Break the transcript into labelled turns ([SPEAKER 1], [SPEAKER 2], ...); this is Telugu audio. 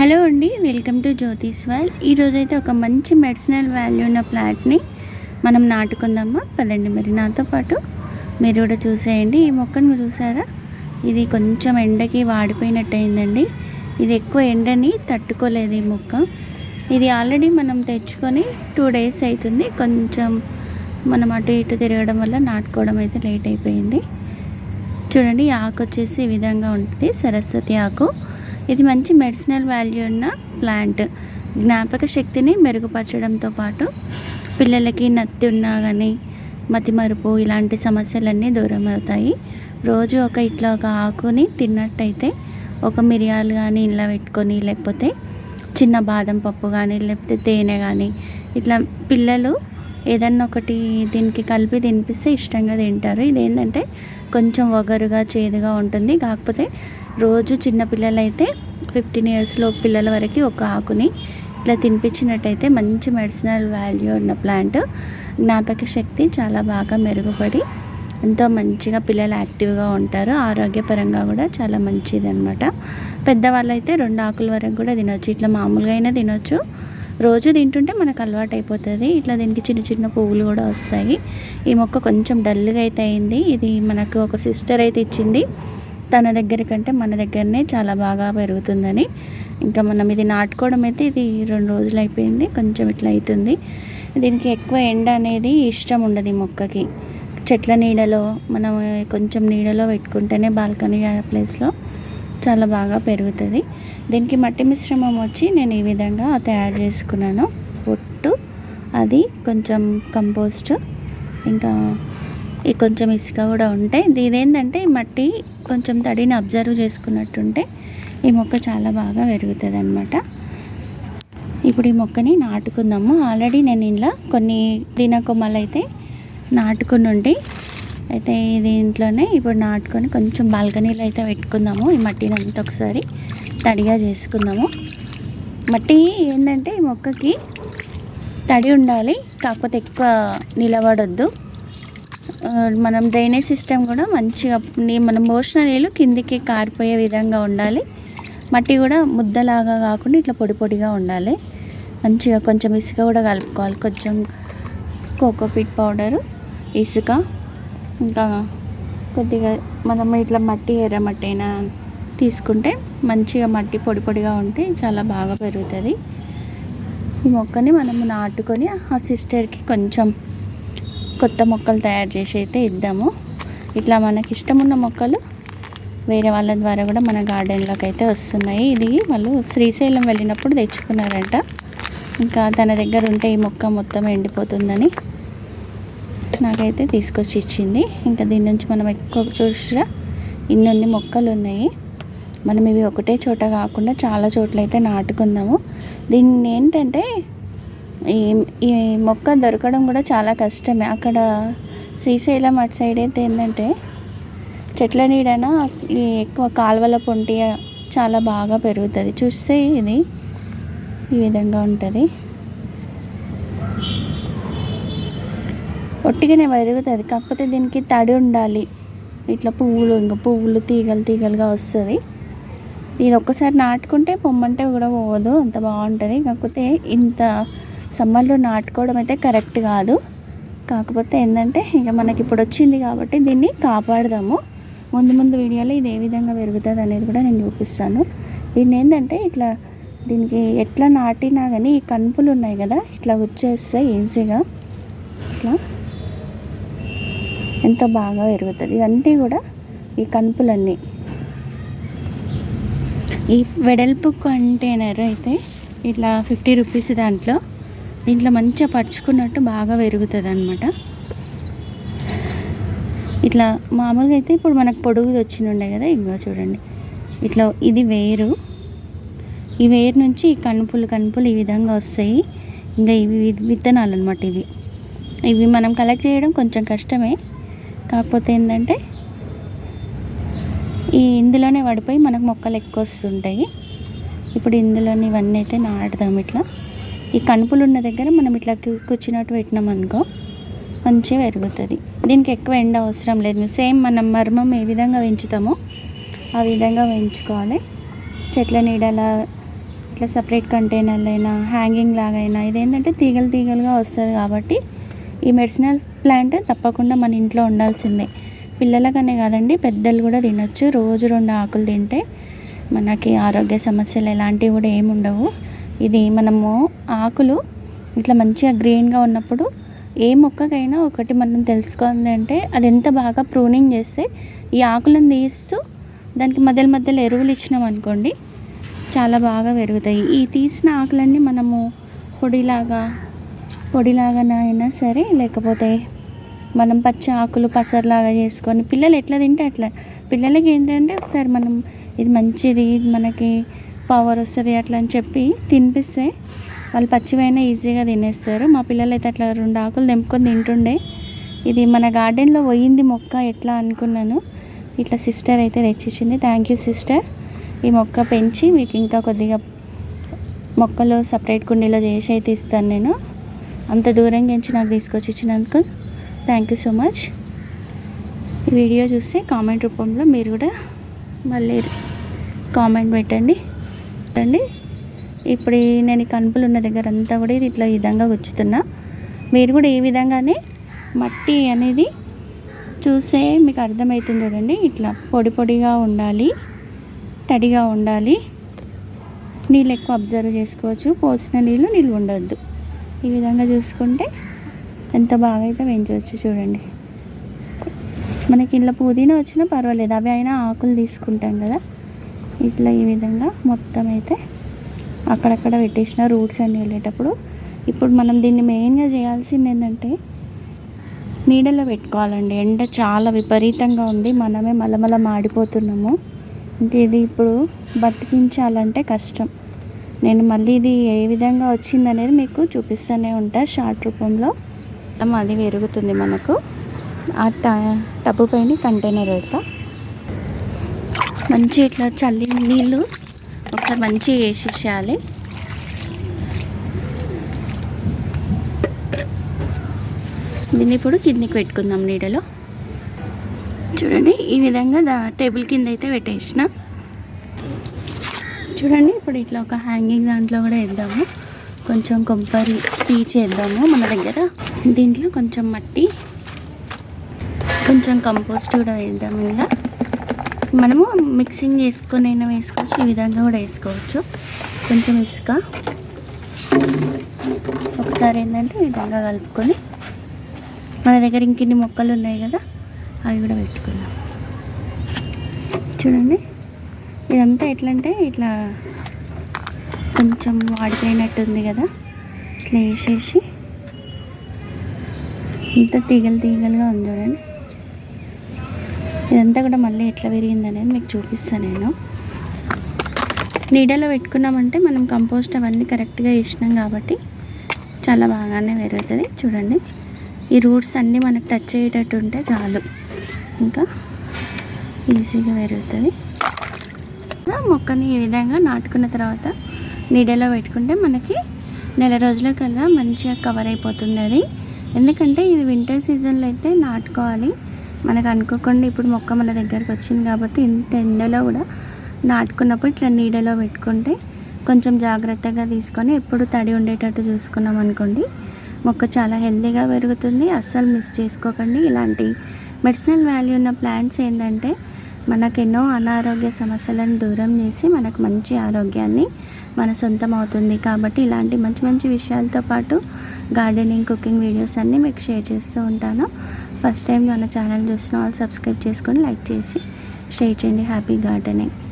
[SPEAKER 1] హలో అండి వెల్కమ్ టు జ్యోతిష్ వాల్ ఈరోజైతే ఒక మంచి మెడిసినల్ వాల్యూ ఉన్న ప్లాట్ని మనం నాటుకుందామా? పదండి మరి నాతో పాటు. మీరు కూడా చూసేయండి. ఈ మొక్కను చూసారా? ఇది కొంచెం ఎండకి వాడిపోయినట్టు అయిందండి ఇది ఎక్కువ ఎండని తట్టుకోలేదు ఈ మొక్క. ఇది ఆల్రెడీ మనం తెచ్చుకొని టూ డేస్ అవుతుంది కొంచెం మనం అటు ఇటు తిరగడం వల్ల నాటుకోవడం అయితే లేట్ అయిపోయింది. చూడండి ఆకు వచ్చేసి ఈ విధంగా ఉంటుంది. సరస్వతి ఆకు. ఇది మంచి మెడిసినల్ వాల్యూ ఉన్న ప్లాంట్. జ్ఞాపక శక్తిని మెరుగుపరచడంతో పాటు పిల్లలకి నత్తి ఉన్నా కానీ మతిమరుపు ఇలాంటి సమస్యలన్నీ దూరం అవుతాయి. రోజు ఒక ఇట్లా ఒక ఆకుని తిన్నట్టయితే ఒక మిరియాలు కానీ ఇలా పెట్టుకొని లేకపోతే చిన్న బాదం పప్పు కానీ లేకపోతే తేనె కానీ ఇట్లా పిల్లలు ఏదన్నా ఒకటి దీనికి కలిపి తినిపిస్తే ఇష్టంగా తింటారు. ఇదేంటంటే కొంచెం వగరుగా చేదుగా ఉంటుంది. కాకపోతే రోజు చిన్నపిల్లలైతే ఫిఫ్టీన్ ఇయర్స్లో పిల్లల వరకు ఒక ఆకుని ఇట్లా తినిపించినట్టయితే మంచి మెడిసినల్ వాల్యూ ఉన్న ప్లాంట్. జ్ఞాపక శక్తి చాలా బాగా మెరుగుపడి ఎంతో మంచిగా పిల్లలు యాక్టివ్గా ఉంటారు. ఆరోగ్యపరంగా కూడా చాలా మంచిది అనమాట పెద్దవాళ్ళు అయితే రెండు ఆకుల వరకు కూడా తినొచ్చు. ఇట్లా మామూలుగా అయినా తినొచ్చు. రోజు తింటుంటే మనకు అలవాటు అయిపోతుంది ఇట్లా దీనికి చిన్న చిన్న పువ్వులు కూడా వస్తాయి. ఈ మొక్క కొంచెం డల్గా అయితే అయింది. ఇది మనకు ఒక సిస్టర్ అయితే ఇచ్చింది. తన దగ్గర కంటే మన దగ్గరనే చాలా బాగా పెరుగుతుందని. ఇంకా మనం ఇది నాటుకోవడం అయితే ఇది రెండు రోజులు అయిపోయింది. కొంచెం ఇట్లా అవుతుంది. దీనికి ఎక్కువ ఎండ అనేది ఇష్టం ఉండదు ఈ మొక్కకి. చెట్ల నీడలో మనం కొంచెం నీడలో పెట్టుకుంటేనే బాల్కనీ ప్లేస్లో చాలా బాగా పెరుగుతుంది. దీనికి మట్టి మిశ్రమం వచ్చి నేను ఈ విధంగా తయారు చేసుకున్నాను. పొట్టు అది కొంచెం కంపోస్ట్ ఇంకా ఈ కొంచెం ఇసుక కూడా ఉంటాయి ఇదేంటంటే ఈ మట్టి కొంచెం తడిని అబ్జర్వ్ చేసుకున్నట్టుంటే ఈ మొక్క చాలా బాగా పెరుగుతుంది అనమాట ఇప్పుడు ఈ మొక్కని నాటుకుందాము. ఆల్రెడీ నేను ఇలా కొన్ని దినకొమ్మలు అయితే నాటుకుని ఉండి అయితే దీంట్లోనే ఇప్పుడు నాటుకొని కొంచెం బాల్కనీలో అయితే పెట్టుకుందాము. ఈ మట్టిని అంతా ఒకసారి తడిగా చేసుకుందాము. మట్టి ఏంటంటే ఈ మొక్కకి తడి ఉండాలి కాకపోతే ఎక్కువ నిలబడొద్దు. మనం డ్రైనేజ్ సిస్టమ్ కూడా మంచిగా నీ- మనం పోసిన నీళ్ళు కిందికి కారిపోయే విధంగా ఉండాలి. మట్టి కూడా ముద్దలాగా కాకుండా ఇట్లా పొడి పొడిగా ఉండాలి. మంచిగా కొంచెం ఇసుక కూడా కలుపుకోవాలి. కొంచెం కోకోపీట్ పౌడరు ఇసుక ఇంకా కొద్దిగా మనం ఇట్లా మట్టి ఎర్ర మట్టి అయినా తీసుకుంటే మంచిగా మట్టి పొడి పొడిగా ఉంటే చాలా బాగా పెరుగుతుంది. ఈ మొక్కని మనము నాటుకొని ఆ సిస్టర్కి కొంచెం కొత్త మొక్కలు తయారు చేసి అయితే ఇద్దాము. ఇట్లా మనకి ఇష్టమున్న మొక్కలు వేరే వాళ్ళ ద్వారా కూడా మన గార్డెన్లోకి అయితే వస్తున్నాయి. ఇది వాళ్ళు శ్రీశైలం వెళ్ళినప్పుడు తెచ్చుకున్నారంట. ఇంకా తన దగ్గర ఉంటే ఈ మొక్క మొత్తం ఎండిపోతుందని నాకైతే తీసుకొచ్చి ఇచ్చింది. ఇంకా దీని నుంచి మనం ఎక్కువ చూసిరా ఇన్ని మొక్కలు ఉన్నాయి మనం ఇవి ఒకటే చోట కాకుండా చాలా చోట్ల అయితే నాటుకుందాము. దీన్ని ఏంటంటే ఈ ఈ మొక్క దొరకడం కూడా చాలా కష్టమే. అక్కడ శ్రీశైలం అటు సైడ్ అయితే ఏంటంటే చెట్ల నీడన ఈ ఎక్కువ కాలువల పొంటి చాలా బాగా పెరుగుతుంది. చూస్తే ఇది ఈ విధంగా ఉంటుంది. ఒట్టిగానే పెరుగుతుంది. కాకపోతే దీనికి తడి ఉండాలి. ఇట్లా పువ్వులు ఇంకా పువ్వులు తీగలు తీగలుగా వస్తుంది. ఇది ఒక్కసారి నాటుకుంటే పొమ్మంటే కూడా పోవదు అంత బాగుంటుంది. కాకపోతే ఇంత సమ్మర్లో నాటుకోవడం అయితే కరెక్ట్ కాదు. కాకపోతే ఏంటంటే ఇక మనకి ఇప్పుడు వచ్చింది కాబట్టి దీన్ని కాపాడదాము. ముందు ముందు వీడియోలో ఇది ఏ విధంగా పెరుగుతుంది అనేది కూడా నేను చూపిస్తాను. దీన్ని ఏంటంటే ఇట్లా దీనికి ఎట్లా నాటినా కానీ ఈ కనుపులు ఉన్నాయి కదా ఇట్లా వచ్చేస్తాయి ఈజీగా. ఇట్లా ఎంత బాగా పెరుగుతుంది ఇవన్నీ కూడా ఈ కనుపులన్నీ. ఈ వెడల్పు కంటైనర్ అయితే ఇట్లా ఫిఫ్టీ రూపీస్ దాంట్లో దీంట్లో మంచిగా పరుచుకున్నట్టు బాగా పెరుగుతుంది అనమాట ఇట్లా మామూలుగా అయితే ఇప్పుడు మనకు పొడుగు వచ్చిన ఉండే కదా ఇంకో చూడండి. ఇట్లా ఇది వేరు. ఈ వేరు నుంచి ఈ కనుపులు కనుపులు ఈ విధంగా వస్తాయి. ఇంకా ఇవి విత్తనాలు అనమాట ఇవి. ఇవి మనం కలెక్ట్ చేయడం కొంచెం కష్టమే. కాకపోతే ఏంటంటే ఈ ఇందులోనే పడిపోయి మనకు మొక్కలు ఎక్కువ వస్తుంటాయి. ఇప్పుడు ఇందులోని ఇవన్నీ అయితే నాటుదాం ఇట్లా. ఈ కణుపులు ఉన్న దగ్గర మనం ఇట్లా కూర్చున్నట్టు పెట్టినాం అనుకో మంచిగా పెరుగుతుంది. దీనికి ఎక్కువ ఎండ అవసరం లేదు. సేమ్ మనం మర్మం ఏ విధంగా పెంచుతామో ఆ విధంగా పెంచుకోవాలి. చెట్ల నీడల ఇట్లా సపరేట్ కంటైనర్లు అయినా హ్యాంగింగ్ లాగైనా ఇదేంటంటే తీగలు తీగలుగా వస్తుంది కాబట్టి ఈ మెడిసినల్ ప్లాంట్ తప్పకుండా మన ఇంట్లో ఉండాల్సిందే. పిల్లలకనే కాదండి పెద్దలు కూడా తినొచ్చు. రోజు రెండు ఆకులు తింటే మనకి ఆరోగ్య సమస్యలు ఎలాంటివి కూడా ఏమి ఉండవు. ఇది మనము ఆకులు ఇట్లా మంచిగా గ్రీన్గా ఉన్నప్పుడు ఏ మొక్కకైనా ఒకటి మనం తెలుసుకోవాలి అంటే అది ఎంత బాగా ప్రూనింగ్ చేస్తే ఈ ఆకులను తీస్తూ దానికి మధ్యలో మధ్యలో ఎరువులు ఇచ్చినాం అనుకోండి చాలా బాగా పెరుగుతాయి. ఈ తీసిన ఆకులన్నీ మనము పొడిలాగా పొడిలాగానైనా సరే లేకపోతే మనం పచ్చ ఆకులు పసరులాగా చేసుకొని పిల్లలు ఎట్లా తింటే అట్లా. పిల్లలకి ఏంటంటే ఒకసారి మనం ఇది మంచిది ఇది మనకి పవర్ వస్తుంది అట్లా అని చెప్పి తినిపిస్తే వాళ్ళు పచ్చివైనా ఈజీగా తినేస్తారు. మా పిల్లలు అయితే అట్లా రెండు ఆకులు తెంపుకొని తింటుండే. ఇది మన గార్డెన్లో పోయింది మొక్క ఎట్లా అనుకున్నాను. ఇట్లా సిస్టర్ అయితే తెచ్చిచ్చింది. థ్యాంక్ యూ సిస్టర్ ఈ మొక్క పెంచి మీకు ఇంకా కొద్దిగా మొక్కలు సపరేట్ కుండీలో చేసి అయితే ఇస్తాను నేను. అంత దూరం నుంచి నాకు తీసుకొచ్చి ఇచ్చినందుకు థ్యాంక్ యూ సో మచ్ ఈ వీడియో చూస్తే కామెంట్ రూపంలో మీరు కూడా మళ్ళీ కామెంట్ పెట్టండి. పెట్టండి ఇప్పుడు నేను కనుపులు ఉన్న దగ్గర అంతా కూడా ఇది ఇట్లా ఈ విధంగా గుచ్చుతున్నా. మీరు కూడా ఈ విధంగానే మట్టి అనేది చూసే మీకు అర్థమవుతుంది చూడండి. ఇట్లా పొడి పొడిగా ఉండాలి తడిగా ఉండాలి. నీళ్ళు ఎక్కువ అబ్జర్వ్ చేసుకోవచ్చు. పోసిన నీళ్ళు నీళ్ళు ఉండొద్దు. ఈ విధంగా చూసుకుంటే ఎంత బాగా అయితే పెంచవచ్చు చూడండి. మనకి ఇంట్లో పుదీనా వచ్చినా పర్వాలేదు అవి అయినా ఆకులు తీసుకుంటాం కదా. ఇట్లా ఈ విధంగా మొత్తం అయితే అక్కడక్కడ పెట్టేసిన రూట్స్ అన్నీ వెళ్ళేటప్పుడు ఇప్పుడు మనం దీన్ని మెయిన్గా చేయాల్సింది ఏంటంటే నీడలో పెట్టుకోవాలండి. ఎండ చాలా విపరీతంగా ఉంది మనమే మలమల మాడిపోతున్నాము ఇంకా ఇది ఇప్పుడు బతికించాలంటే కష్టం. నేను మళ్ళీ ఇది ఏ విధంగా వచ్చిందనేది మీకు చూపిస్తూనే ఉంటా షార్ట్ రూపంలో. మొత్తం అది పెరుగుతుంది మనకు. ఆ ట- టబ్బు పైన కంటైనర్ పెడతా. మంచి ఇట్లా చల్లి నీళ్ళు ఒకసారి మంచిగా వేసేసేయాలి దీన్ని ఇప్పుడు కిందికి పెట్టుకుందాం నీడలో. చూడండి ఈ విధంగా దా టేబుల్ కింద అయితే పెట్టేసిన. చూడండి ఇప్పుడు ఇట్లా ఒక హ్యాంగింగ్ దాంట్లో కూడా వేద్దాము. కొంచెం కొబ్బరి పీచ్ వేద్దాము మన దగ్గర. దీంట్లో కొంచెం మట్టి కొంచెం కంపోస్ట్ కూడా వేద్దాం ఇలా మనము మిక్సింగ్ చేసుకునైనా వేసుకోవచ్చు ఈ విధంగా కూడా వేసుకోవచ్చు. కొంచెం ఇసుక. ఒకసారి ఏంటంటే ఈ విధంగా కలుపుకొని మన దగ్గర ఇంకిన్ని మొక్కలు ఉన్నాయి కదా అవి కూడా పెట్టుకుందాం. చూడండి. ఇదంతా ఎట్లా అంటే ఇట్లా కొంచెం వాడిపోయినట్టు ఉంది కదా. ఇట్లా వేసేసి ఇంత తీగలు తీగలుగా ఉంది చూడండి. ఇదంతా కూడా మళ్ళీ ఎట్లా పెరిగింది అనేది మీకు చూపిస్తాను నేను. నీడలో పెట్టుకున్నామంటే మనం కంపోస్ట్ అవన్నీ కరెక్ట్గా వేసినాం కాబట్టి చాలా బాగానే పెరుగుతుంది. చూడండి. ఈ రూట్స్ అన్నీ మనకు టచ్ అయ్యేటట్టు ఉంటే చాలు. ఇంకా ఈజీగా పెరుగుతుంది. మొక్కని ఈ విధంగా నాటుకున్న తర్వాత నీడలో పెట్టుకుంటే మనకి నెల రోజుల కల్లా మంచిగా కవర్ అయిపోతుంది అది. ఎందుకంటే ఇది వింటర్ సీజన్లో అయితే నాటుకోవాలి. మనకు అనుకోకుండా ఇప్పుడు మొక్క మన దగ్గరకు వచ్చింది కాబట్టి ఇంత ఎండలో కూడా నాటుకున్నప్పుడు ఇట్లా నీడలో పెట్టుకుంటే కొంచెం జాగ్రత్తగా తీసుకొని ఎప్పుడు తడి ఉండేటట్టు చూసుకున్నాం అనుకోండి మొక్క చాలా హెల్తీగా పెరుగుతుంది. అస్సలు మిస్ చేసుకోకండి. ఇలాంటి మెడిసినల్ వాల్యూ ఉన్న ప్లాంట్స్ ఏంటంటే మనకు ఎన్నో అనారోగ్య సమస్యలను దూరం చేసి మనకు మంచి ఆరోగ్యాన్ని మన సొంతం అవుతుంది. కాబట్టి ఇలాంటి మంచి మంచి విషయాలతో పాటు గార్డెనింగ్ కుకింగ్ వీడియోస్ అన్నీ మీకు షేర్ చేస్తూ ఉంటాను. ఫస్ట్ టైం మన ఛానల్ చూసిన వాళ్ళు సబ్స్క్రైబ్ చేసుకొని లైక్ చేసి షేర్ చేయండి. Happy gardening.